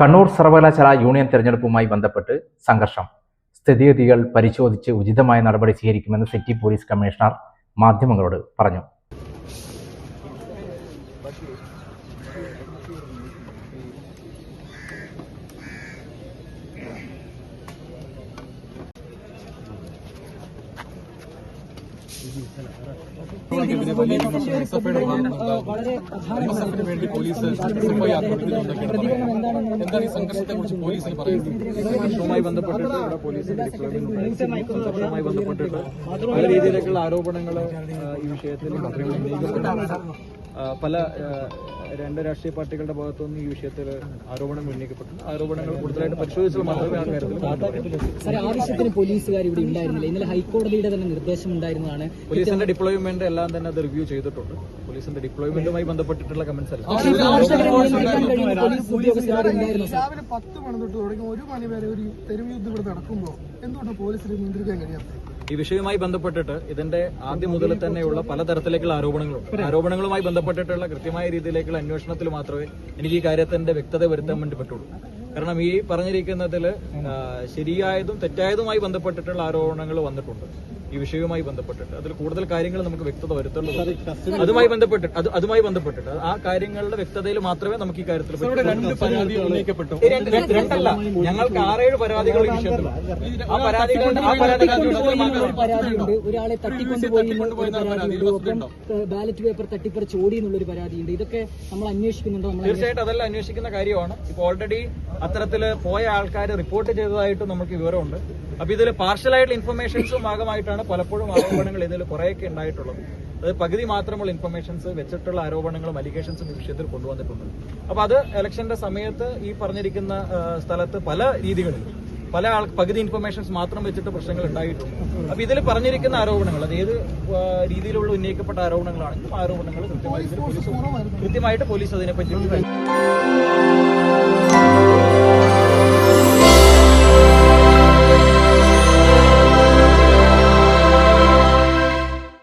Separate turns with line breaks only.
കണ്ണൂർ സർവകലാശാല യൂണിയൻ തെരഞ്ഞെടുപ്പുമായി ബന്ധപ്പെട്ട് സംഘർഷം. സ്ഥിതിഗതികൾ പരിശോധിച്ച് ഉചിതമായ നടപടി സ്വീകരിക്കുമെന്ന് സിറ്റി പോലീസ് കമ്മീഷണർ മാധ്യമങ്ങളോട് പറഞ്ഞു.
എന്താണ് ഈ സംഘർഷത്തെ കുറിച്ച് പറയുന്നത്
പല രീതിയിലേക്കുള്ള ആരോപണങ്ങൾ ഈ വിഷയത്തിൽ പല രണ്ട് രാഷ്ട്രീയ പാർട്ടികളുടെ ഭാഗത്തുനിന്ന് ഈ വിഷയത്തിൽ ആരോപണങ്ങൾ ഉന്നയിക്കപ്പെട്ടു. ആരോപണങ്ങൾ കൂടുതലായിട്ട് പരിശോധിച്ചാൽ മാത്രമേ ആ കാര്യത്തിൽ
ആവശ്യത്തിന് പോലീസുകാർ ഇവിടെ ഉണ്ടായിരുന്നില്ല. ഇന്നലെ ഹൈക്കോടതിയുടെ തന്നെ നിർദ്ദേശം ഉണ്ടായിരുന്നതാണ്
പോലീസിന്റെ ഡിപ്ലോയ്മെന്റ് എല്ലാം തന്നെ അത് റിവ്യൂ ചെയ്തിട്ടുണ്ട്. പോലീസിന്റെ ഡിപ്ലോയ്മെന്റുമായി ബന്ധപ്പെട്ടിട്ടുള്ള കമന്റ്സ് അല്ല.
രാവിലെ പത്ത് മണി തൊട്ട് തുടങ്ങി ഒരു മണി വരെ ഒരു തെരുവ് യുദ്ധം ഇവിടെ നടക്കുമ്പോൾ എന്തുകൊണ്ട് പോലീസിന് നിയന്ത്രിക്കാൻ കഴിയാത്തത്?
ഈ വിഷയവുമായി ബന്ധപ്പെട്ടിട്ട് ഇതിന്റെ ആദ്യം മുതൽ തന്നെയുള്ള പലതരത്തിലേക്കുള്ള ആരോപണങ്ങളുണ്ട്. ആരോപണങ്ങളുമായി ബന്ധപ്പെട്ടിട്ടുള്ള കൃത്യമായ രീതിയിലേക്കുള്ള അന്വേഷണത്തിൽ മാത്രമേ എനിക്ക് ഈ കാര്യത്തിന്റെ വ്യക്തത വരുത്താൻ വേണ്ടി പറ്റുള്ളൂ. കാരണം ഈ പറഞ്ഞിരിക്കുന്നതിൽ ശരിയായതും തെറ്റായതുമായി ബന്ധപ്പെട്ടിട്ടുള്ള ആരോപണങ്ങൾ വന്നിട്ടുണ്ട്. ഈ വിഷയവുമായി ബന്ധപ്പെട്ടിട്ട്. അതിൽ കൂടുതൽ കാര്യങ്ങൾ നമുക്ക് വ്യക്തത വരുത്തുള്ളൂ അതുമായി ബന്ധപ്പെട്ടിട്ട് അത് അതുമായി ബന്ധപ്പെട്ടിട്ട്. ആ കാര്യങ്ങളുടെ വ്യക്തതയിൽ മാത്രമേ നമുക്ക് ഈ കാര്യത്തിൽ രണ്ടല്ല. ഞങ്ങൾക്ക് ആറേഴ് പരാതികൾ ഈ വിഷയത്തിൽ ആ പരാതികൾ ആ
ഒരു പരാതിയുണ്ട് ഒരാളെ തട്ടിക്കൊണ്ടുപോയി ബാലറ്റ് പേപ്പർ തട്ടിപ്പറിച്ച് ഓടി എന്നുള്ളൊരു പരാതിയുണ്ട് ഇതൊക്കെ നമ്മൾ അന്വേഷിക്കുന്നുണ്ടോ?
തീർച്ചയായിട്ടും അതെല്ലാം അന്വേഷിക്കുന്ന കാര്യമാണ്. ഇപ്പൊ ഓൾറെഡി അത്തരത്തിൽ പോയ ആൾക്കാർ റിപ്പോർട്ട് ചെയ്തതായിട്ട് നമുക്ക് വിവരമുണ്ട്. അപ്പൊ ഇതിൽ പാർഷ്യലായിട്ടുള്ള ഇൻഫർമേഷൻസും ഭാഗമായിട്ടാണ് പലപ്പോഴും ആരോപണങ്ങൾ ഇതിൽ കുറേയൊക്കെ ഉണ്ടായിട്ടുള്ളത്. അത് പകുതി മാത്രമുള്ള ഇൻഫർമേഷൻസ് വെച്ചിട്ടുള്ള ആരോപണങ്ങളും അലിഗേഷൻസും ഈ വിഷയത്തിൽ കൊണ്ടുവന്നിട്ടുണ്ട്. അപ്പോൾ അത് ഇലക്ഷന്റെ സമയത്ത് ഈ പറഞ്ഞിരിക്കുന്ന സ്ഥലത്ത് പല രീതികളിൽ പല ആൾ പകുതി ഇൻഫർമേഷൻസ് മാത്രം വെച്ചിട്ട് പ്രശ്നങ്ങൾ ഉണ്ടായിട്ടുണ്ട്. അപ്പൊ ഇതിൽ പറഞ്ഞിരിക്കുന്ന ആരോപണങ്ങൾ അത് ഏത് രീതിയിലുള്ള ഉന്നയിക്കപ്പെട്ട ആരോപണങ്ങളാണെങ്കിലും ആരോപണങ്ങൾ കൃത്യമായിട്ട് കൃത്യമായിട്ട് പോലീസ് അതിനെപ്പറ്റി